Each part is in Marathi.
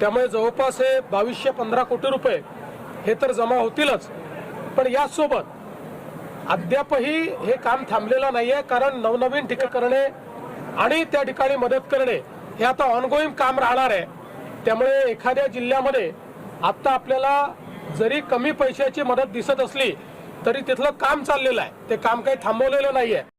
त्यामुळे जवळपास हे बावीसशे पंधरा कोटी रुपये हे तर जमा होतीलच. पण याचसोबत अद्यापही हे काम थांबलेलं नाही आहे कारण नवनवीन ठिकाण करणे आणि त्या ठिकाणी मदत करणे हे आता ऑनगोईंग काम राहणार आहे. त्यामुळे एखाद्या जिल्ह्यामध्ये आत्ता आपल्याला जरी कमी पैशाची मदत दिसत असली तरी तिथलं काम चाललेलं आहे. ते काम काही थांबवलेलं नाही आहे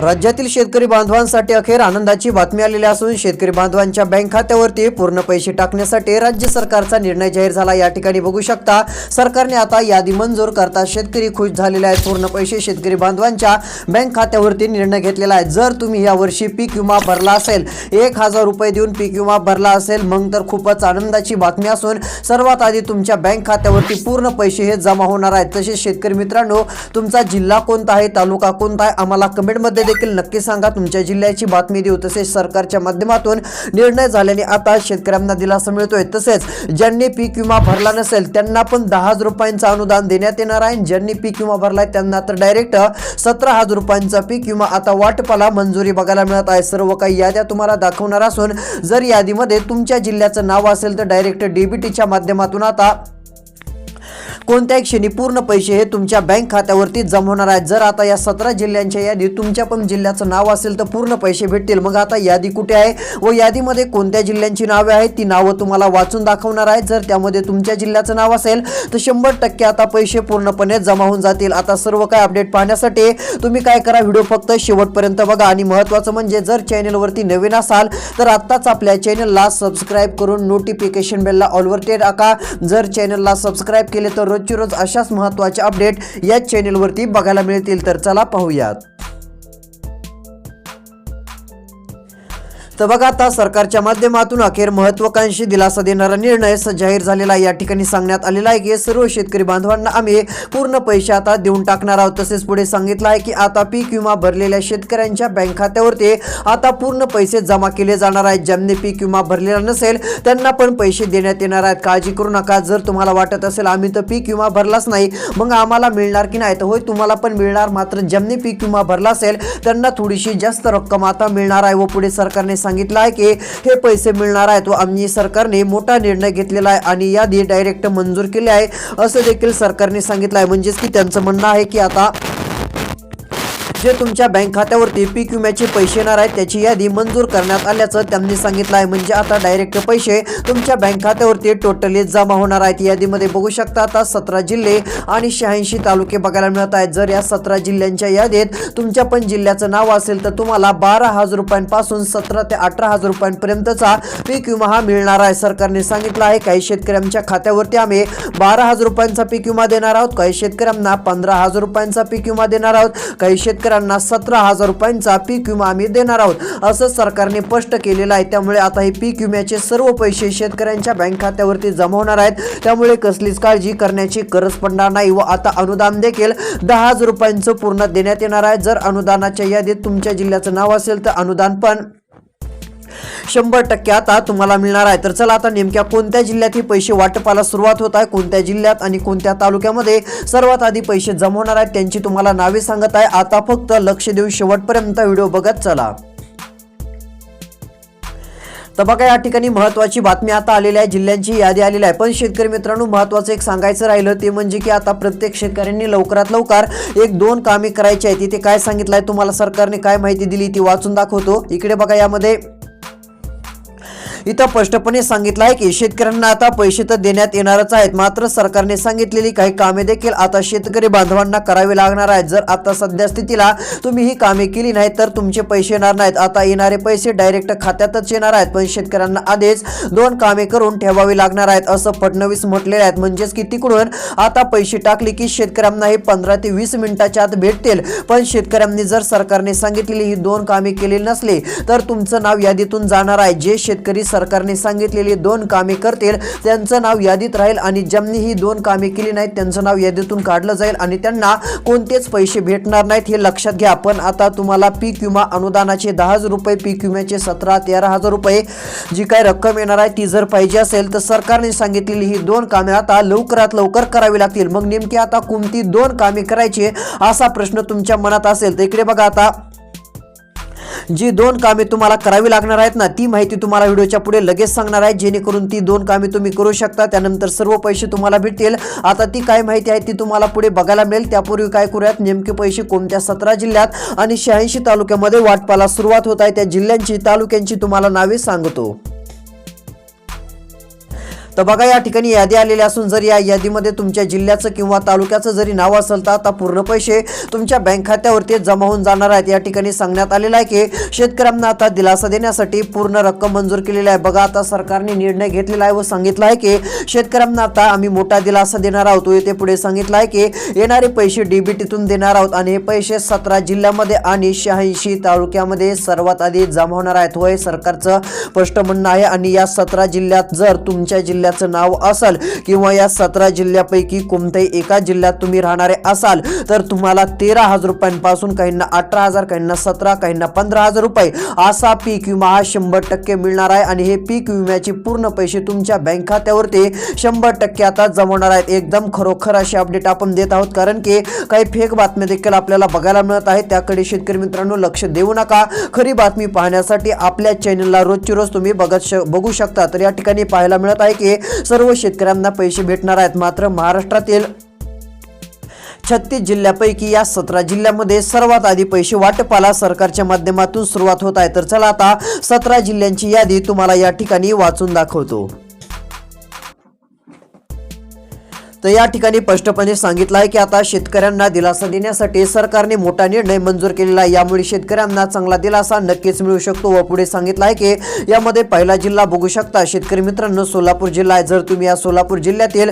राज्यातील शेतकरी बांधवांसाठी अखेर आनंदाची बातमी आलेली असून शेतकरी बांधवांच्या बँक खात्यावरती पूर्ण पैसे टाकण्यासाठी राज्य सरकारचा निर्णय जाहीर झाला. या ठिकाणी बघू शकता सरकारने आता यादी मंजूर करता शेतकरी खुश झालेले आहेत. पूर्ण पैसे शेतकरी बांधवांच्या बँक खात्यावरती निर्णय घेतलेला आहे. जर तुम्ही यावर्षी पीक विमा भरला असेल एक हजार रुपये देऊन पीक विमा भरला असेल मग तर खूपच आनंदाची बातमी असून सर्वात आधी तुमच्या बँक खात्यावरती पूर्ण पैसे हे जमा होणार आहेत. तसेच शेतकरी मित्रांनो तुमचा जिल्हा कोणता आहे तालुका कोणता आहे आम्हाला कमेंटमध्ये देखील नक्की सांगा. तुमच्या जिल्ह्याची बातमी देऊ. तसेच सरकारच्या माध्यमातून निर्णय झाल्याने आता शेतकऱ्यांना दिलासा मिळतोय. तसेच ज्यांनी पीक विमा भरला नसेल त्यांना पण दहा हजार रुपयांचं अनुदान देण्यात येणार आहे. ज्यांनी पीक विमा भरलाय त्यांना तर डायरेक्ट सतरा हजार रुपयांचा पीक विमा आता वाटपाला मंजुरी बघायला मिळत आहे. सर्व काही याद्या तुम्हाला दाखवणार असून जर यादीमध्ये तुमच्या जिल्ह्याचं नाव असेल तर डायरेक्ट डीबीटीच्या माध्यमातून आता कोणत्याही क्षणी पूर्ण पैसे हे तुमच्या बँक खात्यावरती जमा होणार आहेत. जर आता या सतरा जिल्ह्यांच्या यादीत तुमच्या पण जिल्ह्याचं नाव असेल तर पूर्ण पैसे भेटतील. मग आता यादी कुठे आहे? व यादीमध्ये कोणत्या जिल्ह्यांची नावे आहेत? ती नावं तुम्हाला वाचून दाखवणार आहेत. जर त्यामध्ये तुमच्या जिल्ह्याचं नाव असेल तर शंभर टक्के आता पैसे पूर्णपणे जमा होऊन जातील. आता सर्व काय अपडेट पाहण्यासाठी तुम्ही काय करा? व्हिडिओ फक्त शेवटपर्यंत बघा. आणि महत्त्वाचं म्हणजे जर चॅनलवरती नवीन असाल तर आत्ताच आपल्या चॅनलला सबस्क्राईब करून नोटिफिकेशन बेलला ऑलवरती टाका. जर चॅनलला सबस्क्राईब केले तर रोजची रोज अशाच महत्त्वाचे अपडेट या चॅनेलवरती बघायला मिळतील. तर चला पाहूयात. तर बघा आता सरकारच्या माध्यमातून अखेर महत्वाकांक्षी दिलासा देणारा निर्णय जाहीर झालेला आहे. या ठिकाणी सांगण्यात आलेला आहे की सर्व शेतकरी बांधवांना आम्ही पूर्ण पैसे आता देऊन टाकणार आहोत. तसेच पुढे सांगितलं आहे की आता पीक विमा भरलेल्या शेतकऱ्यांच्या बँक खात्यावरती आता पूर्ण पैसे जमा केले जाणार आहेत. ज्यांनी पीक विमा भरलेला नसेल त्यांना पण पैसे देण्यात येणार आहेत. काळजी करू नका. जर तुम्हाला वाटत असेल आम्ही तर पीक विमा भरलाच नाही मग आम्हाला मिळणार की नाही? तर होय तुम्हाला पण मिळणार. मात्र ज्यांनी पीक विमा भरला असेल त्यांना थोडीशी जास्त रक्कम आता मिळणार आहे व पुढे सरकारने सांगितलं सांगितलं आहे की हे पैसे मिळणार आहेत व आम्ही सरकारने मोठा निर्णय घेतलेला आहे आणि यादी डायरेक्ट मंजूर केली आहे. असं देखील सरकारने सांगितलं आहे. म्हणजेच की त्यांचं म्हणणं आहे की आता जे तुमच्या बँक खात्यावरती पीक विम्याचे पैसे येणार आहेत त्याची यादी मंजूर करण्यात आल्याचं त्यांनी सांगितलं आहे म्हणजे आता डायरेक्ट पैसे तुमच्या बँक खात्यावरती टोटली जमा होणार आहेत. यादीमध्ये बघू शकता आता सतरा जिल्हे आणि शहाऐंशी तालुके बघायला मिळत आहेत. जर या सतरा जिल्ह्यांच्या यादीत तुमच्या पण जिल्ह्याचं नाव असेल तर तुम्हाला बारा हजार रुपयांपासून सतरा ते अठरा हजार रुपयांपर्यंतचा पीक विमा हा मिळणार आहे. सरकारने सांगितलं आहे काही शेतकऱ्यांच्या खात्यावरती आम्ही बारा हजार रुपयांचा पीक विमा देणार आहोत. काही शेतकऱ्यांना पंधरा हजार रुपयांचा पीक विमा देणार आहोत. काही शेतकऱ्यांना सतरा हजार रुपयांचा पीक विमा आम्ही देणार आहोत. असं सरकारने स्पष्ट केलेलं आहे. त्यामुळे आता हे पीक विम्याचे सर्व पैसे शेतकऱ्यांच्या बँक खात्यावरती जमा होणार आहेत. त्यामुळे कसलीच काळजी करण्याची गरज पडणार नाही व आता अनुदान देखील दहा हजार रुपयांचं पूर्ण देण्यात येणार आहे. जर अनुदानाच्या यादीत तुमच्या जिल्ह्याचं नाव असेल तर अनुदान पण शंभर टक्के आता तुम्हाला मिळणार आहे. तर चला आता नेमक्या कोणत्या जिल्ह्यात हे पैसे वाटपाला सुरुवात होत आहे कोणत्या जिल्ह्यात आणि कोणत्या तालुक्यामध्ये सर्वात आधी पैसे जमा होणार आहेत त्यांची तुम्हाला नावे सांगत आहे. आता फक्त लक्ष देऊन शेवटपर्यंत व्हिडिओ बघत चला. तर बघा या ठिकाणी महत्त्वाची बातमी आता आलेली आहे. जिल्ह्यांची यादी आलेली आहे. पण शेतकरी मित्रांनो महत्त्वाचं एक सांगायचं राहिलं ते म्हणजे की आता प्रत्येक शेतकऱ्यांनी लवकरात लवकर एक दोन कामे करायची आहेत. तिथे काय सांगितलं आहे तुम्हाला सरकारने काय माहिती दिली ती वाचून दाखवतो. इकडे बघा यामध्ये इथं स्पष्टपणे सांगितलं आहे की शेतकऱ्यांना आता पैसे तर देण्यात येणारच आहेत. मात्र सरकारने सांगितलेली काही कामे देखील आता शेतकरी बांधवांना करावी लागणार आहेत. जर आता सध्या स्थितीला तुम्ही ही कामे केली नाही तर तुमचे पैसे येणार नाहीत. आता येणारे पैसे डायरेक्ट खात्यातच येणार आहेत. पण शेतकऱ्यांना आधीच दोन कामे करून ठेवावी लागणार आहेत असं फडणवीस म्हटलेले आहेत. म्हणजेच की तिकडून आता पैसे टाकले की शेतकऱ्यांना हे पंधरा ते वीस मिनिटाच्या आत भेटतील. पण शेतकऱ्यांनी जर सरकारने सांगितलेली ही दोन कामे केली नसली तर तुमचं नाव यादीतून जाणार आहे. जे शेतकरी सरकारने सांगितलेली दोन कामे करतील. त्यांचं नाव यादीत राहील आणि ज्यांनी ही दोन कामे केली नाहीत त्यांचं नाव यादीतून काढलं जाईल आणि त्यांना कोणतेच पैसे भेटणार नाहीत हे लक्षात घ्या. पण आता तुम्हाला पीक विमा अनुदानाचे दहा हजार रुपये पीक विम्याचे सतरा तेरा हजार रुपये जी काय रक्कम येणार आहे ती जर पाहिजे असेल तर सरकारने सांगितलेली ही दोन कामे आता लवकरात लवकर करावी लागतील. मग नेमकी आता कोणती दोन कामे करायची असा प्रश्न तुमच्या मनात असेल तर इकडे बघा आता. जी दोन कामे तुम्हाला करावी लागणार आहेत ना ती माहिती तुम्हाला व्हिडिओच्या पुढे लगेच सांगणार आहे. जेणेकरून ती दोन कामे तुम्ही करू शकता. त्यानंतर सर्व पैसे तुम्हाला भेटतील. आता ती काय माहिती आहे ती तुम्हाला पुढे बघायला मिळेल. त्यापूर्वी काय करूयात नेमके पैसे कोणत्या सतरा जिल्ह्यात आणि शहाऐंशी तालुक्यामध्ये वाटपाला सुरुवात होत आहे. त्या जिल्ह्यांची तालुक्यांची तुम्हाला नावे सांगतो. तर बघा या ठिकाणी यादी आलेली असून जर या यादीमध्ये तुमच्या जिल्ह्याचं किंवा तालुक्याचं जरी नाव असेल तर आता पूर्ण पैसे तुमच्या बँक खात्यावरती जमा होऊन जाणार आहेत. या ठिकाणी सांगण्यात आलेलं आहे की शेतकऱ्यांना आता दिलासा देण्यासाठी पूर्ण रक्कम मंजूर केलेली आहे. बघा आता सरकारने निर्णय घेतलेला आहे व सांगितलं आहे की शेतकऱ्यांना आता आम्ही मोठा दिलासा देणार आहोत येथे पुढे सांगितलं आहे की येणारे पैसे डीबीटीतून देणार आहोत आणि हे पैसे सतरा जिल्ह्यामध्ये आणि शहाऐंशी तालुक्यामध्ये सर्वात आधी जमा होणार आहेत. होय सरकारचं स्पष्ट म्हणणं आहे आणि या सतरा जिल्ह्यात जर तुमच्या जिल्ह्यात जिल्ह्याचं नाव असेल किंवा या सतरा जिल्ह्यापैकी कोणत्याही एका जिल्ह्यात तुम्ही राहणारे असाल तर तुम्हाला तेरा हजार रुपयांपासून काहींना अठरा हजार काहींना सतरा काहींना पंधरा हजार रुपये असा पीक विमा हा शंभर टक्के मिळणार आहे आणि हे पीक विम्याचे पूर्ण पैसे तुमच्या बँक खात्यावरती शंभर टक्के आता जमवणार आहेत. एकदम खरोखर असे अपडेट आपण देत आहोत कारण की काही फेक बातम्या देखील आपल्याला बघायला मिळत आहेत त्याकडे शेतकरी मित्रांनो लक्ष देऊ नका. खरी बातमी पाहण्यासाठी आपल्या चॅनलला रोजची रोज तुम्ही बघत श बघू शकता. तर या ठिकाणी पाहायला मिळत आहे की सर्व शेतकऱ्यांना पैसे भेटणार आहेत. मात्र महाराष्ट्रातील छत्तीस जिल्ह्यापैकी या सतरा जिल्ह्यामध्ये सर्वात आधी पैसे वाटपाला सरकारच्या माध्यमातून सुरुवात होत आहे. तर चला आता सतरा जिल्ह्यांची यादी तुम्हाला या ठिकाणी वाचून दाखवतो. तर या ठिकाणी स्पष्टपणे सांगितलं आहे की आता शेतकऱ्यांना दिलासा देण्यासाठी सरकारने मोठा निर्णय मंजूर केलेला आहे. यामुळे शेतकऱ्यांना चांगला दिलासा नक्कीच मिळू शकतो व पुढे सांगितलं आहे की यामध्ये पहिला जिल्हा बघू शकता. शेतकरी मित्रांनो सोलापूर जिल्हा आहे. जर तुम्ही या सोलापूर जिल्ह्यातील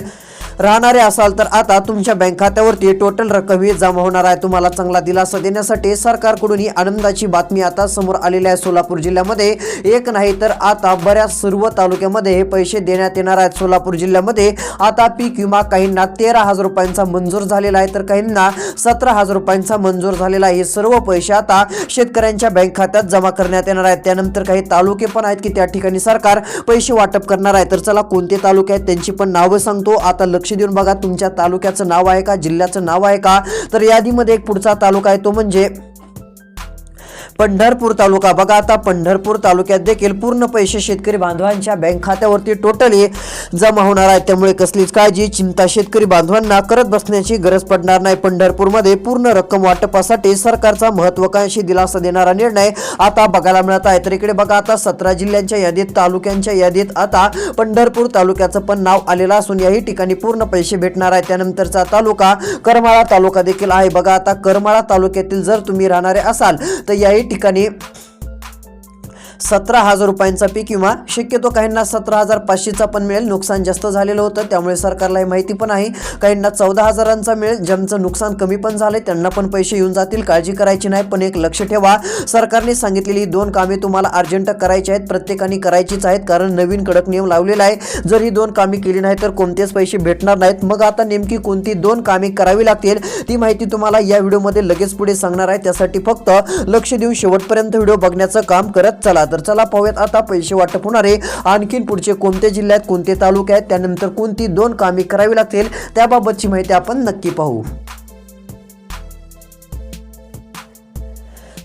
राहणारे असाल तर आता तुमच्या बँक खात्यावरती टोटल रक्कम ही जमा होणार आहे. तुम्हाला चांगला दिलासा देण्यासाठी सरकारकडून ही आनंदाची बातमी आता समोर आलेली आहे सोलापूर जिल्ह्यामध्ये. एक नाही तर आता बऱ्याच सर्व तालुक्यामध्ये हे पैसे देण्यात येणार आहेत. सोलापूर जिल्ह्यामध्ये आता पीक विमा काहींना तेरा हजार रुपयांचा मंजूर झालेला आहे तर काहींना सतरा हजार रुपयांचा मंजूर झालेला आहे. हे सर्व पैसे आता शेतकऱ्यांच्या बँक खात्यात जमा करण्यात येणार आहेत. त्यानंतर काही तालुके पण आहेत की त्या ठिकाणी सरकार पैसे वाटप करणार आहे. तर चला कोणते तालुके आहेत त्यांची पण नावं सांगतो. आता लक्ष देऊन बघा तुमच्या तालुक्याचं नाव आहे का जिल्ह्याचं नाव आहे का? तर यादीमध्ये एक पुढचा तालुका आहे तो म्हणजे पंढरपूर तालुका. बघा आता पंढरपूर तालुक्यात देखील पूर्ण पैसे शेतकरी बांधवांच्या बँक खात्यावरती टोटली जमा होणार आहेत. त्यामुळे कसलीच काळजी चिंता शेतकरी बांधवांना करत बसण्याची गरज पडणार नाही. पंढरपूरमध्ये पूर्ण रक्कम वाटपासाठी सरकारचा महत्वाकांक्षी दिलासा देणारा निर्णय आता बघायला मिळत आहे. तर इकडे बघा आता सतरा जिल्ह्यांच्या यादीत तालुक्यांच्या यादीत आता पंढरपूर तालुक्याचं पण नाव आलेलं असून याही ठिकाणी पूर्ण पैसे भेटणार आहे त्यानंतरचा तालुका करमाळा तालुका देखील आहे. बघा आता करमाळा तालुक्यातील जर तुम्ही राहणारे असाल तर याही ठिकाणी सतरा हजार रुपयांचा पीक विमा शक्यतो काहींना सतरा हजार पाचशेचा पण मिळेल. नुकसान जास्त झालेलं होतं. त्यामुळे सरकारला ही माहिती पण आहे. काहींना चौदा हजारांचा मिळेल. ज्यांचं नुकसान कमी पण झालं त्यांना पण पैसे येऊन जातील. काळजी करायची नाही पण एक लक्ष ठेवा. सरकारने सांगितलेली दोन कामे तुम्हाला अर्जंट करायची आहेत. प्रत्येकाने करायचीच आहेत कारण नवीन कडक नियम लावलेला आहे. जर ही दोन कामे केली नाही तर कोणतेच पैसे भेटणार नाहीत. मग आता नेमकी कोणती दोन कामे करावी लागतील ती माहिती तुम्हाला या व्हिडिओमध्ये लगेच पुढे सांगणार आहे. त्यासाठी फक्त लक्ष देऊन शेवटपर्यंत व्हिडिओ बघण्याचं काम करत चला. तर चला पाहूयात आता पैसे वाटप होणारे. आणखीन पुढचे कोणते जिल्ह्यात कोणते तालुके आहेत? त्यानंतर कोणती दोन कामे करावी लागतील? त्याबाबतची माहिती आपण नक्की पाहू.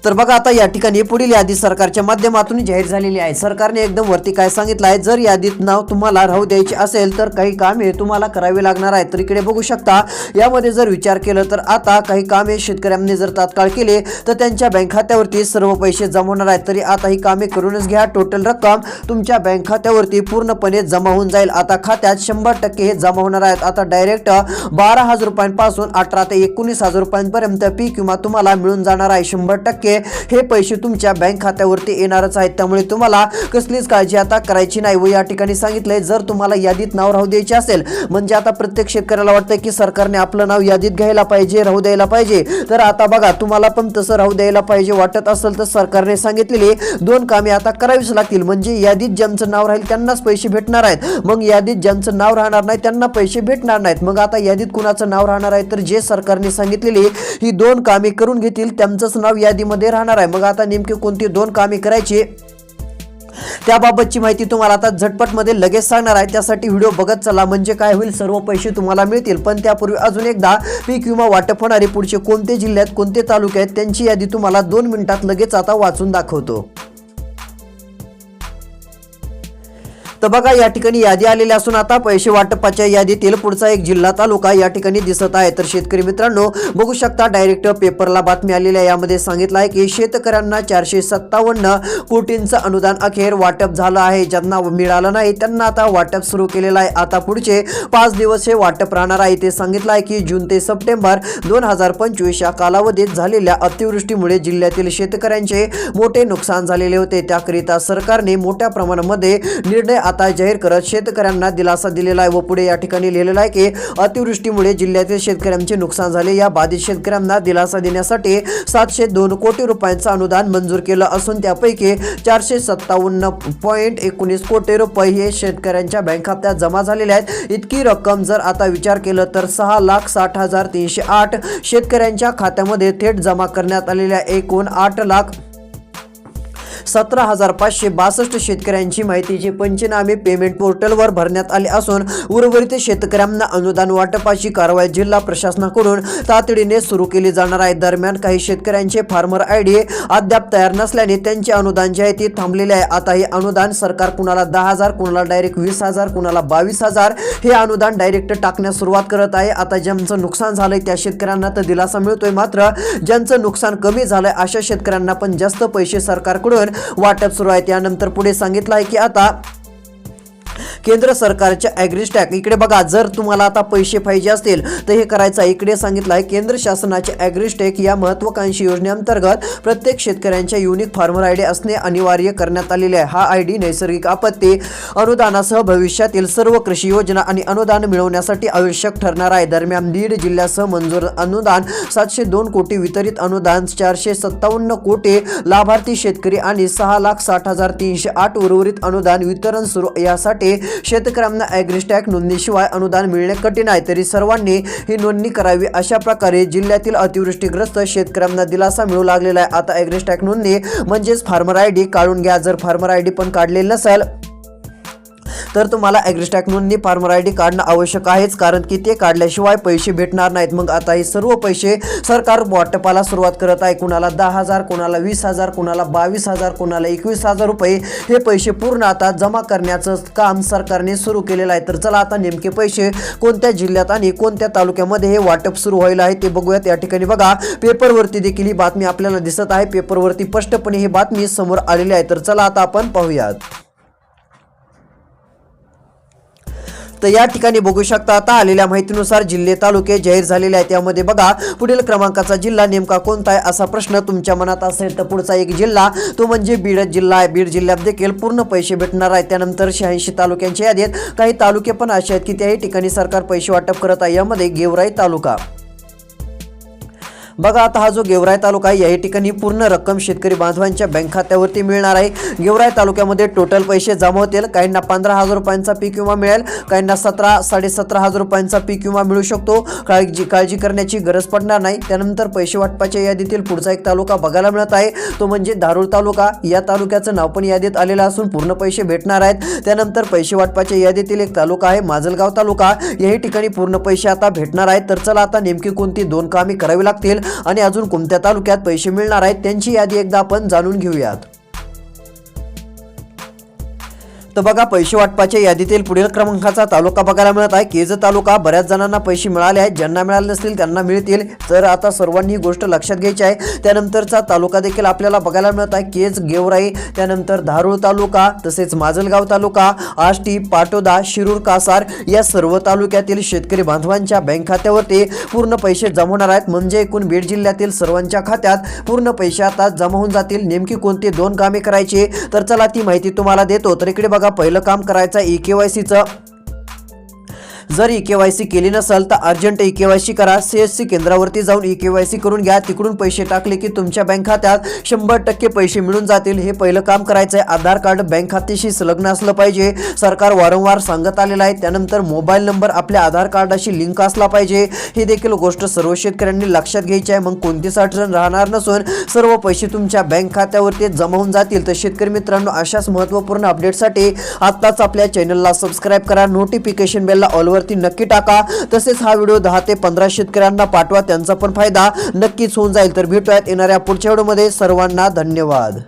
तर बघा आता या ठिकाणी पुढील यादी सरकारच्या माध्यमातून जाहीर झालेली आहे. सरकारने एकदम वरती काय सांगितलं आहे? जर यादीत नाव तुम्हाला राहू द्यायचे असेल तर काही कामे तुम्हाला करावी लागणार आहेत. तर इकडे बघू शकता यामध्ये जर विचार केलं तर आता काही कामे शेतकऱ्यांनी जर तात्काळ केले तर त्यांच्या बँक खात्यावरती सर्व पैसे जमा होणार आहेत. तरी आता ही कामे करूनच घ्या. टोटल रक्कम तुमच्या बँक खात्यावरती पूर्णपणे जमा होऊन जाईल. आता खात्यात शंभर टक्के हे जमा होणार आहेत. आता डायरेक्ट बारा हजार रुपयांपासून अठरा ते एकोणीस हजार रुपयांपर्यंत पीक विमा तुम्हाला मिळून जाणार आहे. शंभर टक्के हे पैसे तुमच्या बँक खात्यावरती येणारच आहेत. त्यामुळे तुम्हाला कसलीच काळजी आता करायची नाही. व या ठिकाणी सांगितलंय जर तुम्हाला यादीत नाव राहू द्यायचे असेल म्हणजे आता प्रत्येक शेतकऱ्याला वाटतं की सरकारने आपलं नाव यादीत घ्यायला पाहिजे राहू द्यायला पाहिजे. तर आता बघा तुम्हाला पण तसं राहू द्यायला पाहिजे वाटत असेल तर सरकारने सांगितलेली दोन कामे आता करावीच लागतील. म्हणजे यादीत ज्यांचं नाव राहील त्यांनाच पैसे भेटणार आहेत. मग यादीत ज्यांचं नाव राहणार नाही त्यांना पैसे भेटणार नाहीत. मग आता यादीत कुणाचं नाव राहणार आहे? तर जे सरकारने सांगितलेली ही दोन कामे करून घेतील त्यांचंच नाव यादीमध्ये राहणार आहे. मग आता नेमकी कोणती दोन कामे करायची त्याबाबतची माहिती तुम्हाला आता झटपटमध्ये लगेच सांगणार आहे. त्यासाठी व्हिडिओ बघत चला. म्हणजे काय होईल सर्व पैसे तुम्हाला मिळतील. पण त्यापूर्वी अजून एकदा पीक विमा वाटप होणारे पुढचे कोणते जिल्ह्यात कोणते तालुके आहेत त्यांची यादी तुम्हाला दोन मिनिटात लगेच आता वाचून दाखवतो. तर बघा या ठिकाणी यादी आलेली असून आता पैसे वाटपाच्या यादीतील पुढचा एक जिल्हा तालुका या ठिकाणी दिसत आहे. तर शेतकरी मित्रांनो बघू शकता डायरेक्ट पेपरला बातमी आलेली आहे. यामध्ये सांगितलं आहे की शेतकऱ्यांना चारशे सत्तावन्न कोटींचं अनुदान अखेर वाटप झालं आहे. ज्यांना मिळालं नाही त्यांना आता वाटप सुरू केलेलं आहे. आता पुढचे पाच दिवस हे वाटप राहणार आहे. ते सांगितलं आहे की जून ते सप्टेंबर दोन हजार पंचवीस या कालावधीत झालेल्या अतिवृष्टीमुळे जिल्ह्यातील शेतकऱ्यांचे मोठे नुकसान झालेले होते. त्याकरिता सरकारने मोठ्या प्रमाणामध्ये निर्णय आता जाहीर करत शेतकऱ्यांना दिलासा दिलेला आहे व पुढे या ठिकाणी लिहिलेलं आहे की अतिवृष्टीमुळे जिल्ह्यातील शेतकऱ्यांचे नुकसान झाले. या बाधित शेतकऱ्यांना दिलासा देण्यासाठी सातशे दोन कोटी रुपयांचं अनुदान मंजूर केलं असून त्यापैकी चारशे सत्तावन्न पॉईंट एकोणीस कोटी रुपये हे शेतकऱ्यांच्या बँक खात्यात जमा झालेले आहेत. इतकी रक्कम जर आता विचार केलं तर सहा लाख साठ हजार तीनशे आठ शेतकऱ्यांच्या खात्यामध्ये थेट जमा करण्यात आलेल्या एकूण आठ लाख सतरा हजार पाचशे बासष्ट शेतकऱ्यांची माहितीचे पंचनामे पेमेंट पोर्टलवर भरण्यात आले असून उर्वरित शेतकऱ्यांना अनुदान वाटपाची कारवाई जिल्हा प्रशासनाकडून तातडीने सुरू केली जाणार आहे. दरम्यान काही शेतकऱ्यांचे फार्मर आय डी अद्याप तयार नसल्याने त्यांचे अनुदान जे आहे ते थांबलेले आहे. आता हे अनुदान सरकार कुणाला दहा हजार कुणाला डायरेक्ट वीस हजार कुणाला बावीस हजार हे अनुदान डायरेक्ट टाकण्यास सुरुवात करत आहे. आता ज्यांचं नुकसान झालंय त्या शेतकऱ्यांना तर दिलासा मिळतोय मात्र ज्यांचं नुकसान कमी झालंय अशा शेतकऱ्यांना पण जास्त पैसे सरकारकडून वाटप सुरू आहे. त्यानंतर पुढे सांगितलं आहे की आता केंद्र सरकारच्या ॲग्रिस्टॅक इकडे बघा जर तुम्हाला आता पैसे पाहिजे असतील तर हे करायचं इकडे सांगितलं आहे केंद्र शासनाच्या ॲग्रिस्टॅक या महत्वाकांक्षी योजनेअंतर्गत प्रत्येक शेतकऱ्यांच्या युनिक फार्मर आय डी असणे अनिवार्य करण्यात आलेले आहे. हा आय डी नैसर्गिक आपत्ती अनुदानासह भविष्यातील सर्व कृषी योजना आणि अनुदान मिळवण्यासाठी आवश्यक ठरणार आहे. दरम्यान बीड जिल्ह्यासह मंजूर अनुदान सातशे दोन कोटी वितरित अनुदान चारशे सत्तावन्न कोटी लाभार्थी शेतकरी आणि सहा लाख साठ हजार तीनशे आठ उर्वरित अनुदान वितरण सुरू यासाठी शेतकऱ्यांना ॲग्रिस्टॅक नोंदणीशिवाय अनुदान मिळणे कठीण आहे. तरी सर्वांनी ही नोंदणी करावी. अशा प्रकारे जिल्ह्यातील अतिवृष्टीग्रस्त शेतकऱ्यांना दिलासा मिळू लागलेला आहे. आता ॲग्रिस्टॅक नोंदणी म्हणजेच फार्मर आय डी काढून घ्या. जर फार्मर आय डी पण काढलेली नसेल तर तुम्हाला ॲग्रिस्टॅक नोंदणी फार्मर आय डी काढणं आवश्यक आहेच कारण की ते काढल्याशिवाय पैसे भेटणार नाहीत. मग आता हे सर्व पैसे सरकार वाटपाला सुरुवात करत आहे. कुणाला दहा हजार कुणाला वीस हजार कुणाला बावीस हजार कुणाला एकवीस हजार रुपये हे पैसे पूर्ण आता जमा करण्याचं काम सरकारने सुरू केलेलं आहे. तर चला आता नेमके पैसे कोणत्या जिल्ह्यात आणि कोणत्या तालुक्यामध्ये हे वाटप सुरू व्हायला आहे ते बघूयात. या ठिकाणी बघा पेपरवरती देखील ही बातमी आपल्याला दिसत आहे. पेपरवरती स्पष्टपणे ही बातमी समोर आलेली आहे. तर चला आता आपण पाहूयात. तर या ठिकाणी बघू शकता आता आलेल्या माहितीनुसार जिल्हे तालुके जाहीर झालेले आहेत. त्यामध्ये बघा पुढील क्रमांकाचा जिल्हा नेमका कोणता आहे असा प्रश्न तुमच्या मनात असेल तर पुढचा एक जिल्हा तो म्हणजे बीड जिल्हा आहे. बीड जिल्ह्यात देखील पूर्ण पैसे भेटणार आहे त्यानंतर शहाऐंशी तालुक्यांच्या यादीत काही तालुके पण असे आहेत की त्याही ठिकाणी सरकार पैसे वाटप करत आहे. यामध्ये गेवराई तालुका. बघा आता हा जो गेवराय तालुका आहे या ठिकाणी पूर्ण रक्कम शेतकरी बांधवांच्या बँक खात्यावरती मिळणार आहे. गेवराय तालुक्यामध्ये टोटल पैसे जमा होतील. काहींना पंधरा हजार रुपयांचा पीक विमा मिळेल. काहींना सतरा साडेसतरा हजार रुपयांचा पीक विमा मिळू शकतो. काळजी काळजी करण्याची गरज पडणार नाही. त्यानंतर पैसे वाटपाच्या यादीतील पुढचा एक तालुका बघायला मिळत आहे. तो म्हणजे धारूळ तालुका. या तालुक्याचं नाव पण यादीत आलेलं असून पूर्ण पैसे भेटणार आहेत. त्यानंतर पैसे वाटपाच्या यादीतील एक तालुका आहे माजलगाव तालुका. याही ठिकाणी पूर्ण पैसे आता भेटणार आहेत. तर चला आता नेमकी कोणती दोन कामे करावी लागतील? आणि अजून कोणत्या तालुक्यात पैसे मिळणार आहेत त्यांची यादी एकदा आपण जाणून घेऊयात. तर बघा पैसे वाटपाच्या यादीतील पुढील क्रमांकाचा तालुका बघायला मिळत आहे. केज तालुका बऱ्याच जणांना पैसे मिळाले आहेत. ज्यांना मिळाले नसतील त्यांना मिळतील. तर आता सर्वांनी ही गोष्ट लक्षात घ्यायची आहे. त्यानंतरचा तालुका देखील आपल्याला बघायला मिळत आहे. केज गेवराई त्यानंतर धारूळ तालुका तसेच माजलगाव तालुका आष्टी पाटोदा शिरूर कासार या सर्व तालुक्यातील शेतकरी बांधवांच्या बँक खात्यावरती पूर्ण पैसे जमा होणार आहेत. म्हणजे एकूण बीड जिल्ह्यातील सर्वांच्या खात्यात पूर्ण पैसे आता जमा होऊन जातील. नेमकी कोणती दोन कामे करायची? तर चला ती माहिती तुम्हाला देतो. तर इकडे बघा पहिलं काम करायचं ई के वाय सीचं. जर ई के वाय सी केली नसेल तर urgent E K Y C करा. सी एस सी केंद्रावरती जाऊन ई के वाय सी करून घ्या. तिकडून पैसे टाकले की तुमच्या बँक खात्यात शंभर टक्के पैसे मिळून जातील. हे पहिलं काम करायचं आहे आधार कार्ड बँक खात्याशी संलग्न असलं पाहिजे. सरकार वारंवार सांगत आलेलं आहे. त्यानंतर मोबाईल नंबर आपल्या आधार कार्डाशी लिंक असला पाहिजे. ही देखील गोष्ट सर्व शेतकऱ्यांनी लक्षात घ्यायची आहे. मग कोणतीच अडचण राहणार नसून सर्व पैसे तुमच्या बँक खात्यावरती जमा होऊन जातील. तर शेतकरी मित्रांनो अशाच महत्त्वपूर्ण अपडेटसाठी आत्ताच आपल्या चॅनलला सबस्क्राईब करा. नोटिफिकेशन बेलला ऑलवर ऑलवरती नक्की टाका. तसेच हा व्हिडिओ दहा ते पंधरा शेतकऱ्यांना पाठवा त्यांचा पण फायदा नक्कीच होऊन जाईल. तर भेटूयात येणाऱ्या पुढच्या व्हिडिओमध्ये. सर्वांना धन्यवाद.